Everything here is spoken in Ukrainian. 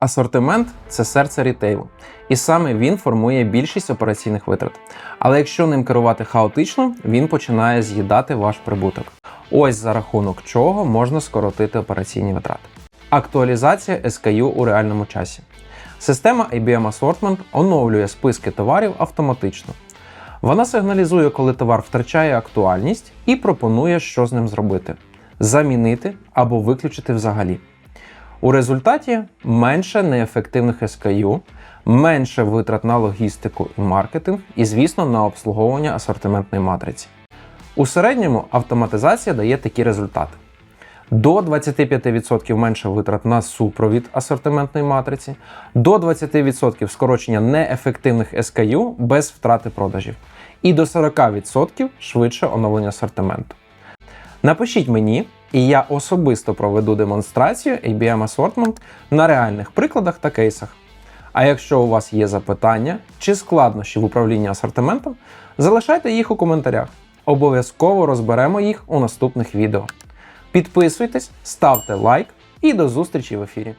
Асортимент це серце рітейлу, і саме він формує більшість операційних витрат. Але якщо ним керувати хаотично, він починає з'їдати ваш прибуток. Ось за рахунок чого можна скоротити операційні витрати. Актуалізація SKU у реальному часі. Система IBM Assortment оновлює списки товарів автоматично. Вона сигналізує, коли товар втрачає актуальність, і пропонує, що з ним зробити: замінити або виключити взагалі. У результаті менше неефективних SKU, менше витрат на логістику і маркетинг, і, звісно, на обслуговування асортиментної матриці. У середньому автоматизація дає такі результати: до 25% менше витрат на супровід асортиментної матриці, до 20% скорочення неефективних SKU без втрати продажів, і до 40% швидше оновлення асортименту. Напишіть мені, і я особисто проведу демонстрацію ABM Assortment на реальних прикладах та кейсах. А якщо у вас є запитання чи складнощі в управлінні асортиментом, залишайте їх у коментарях. Обов'язково розберемо їх у наступних відео. Підписуйтесь, ставте лайк і до зустрічі в ефірі.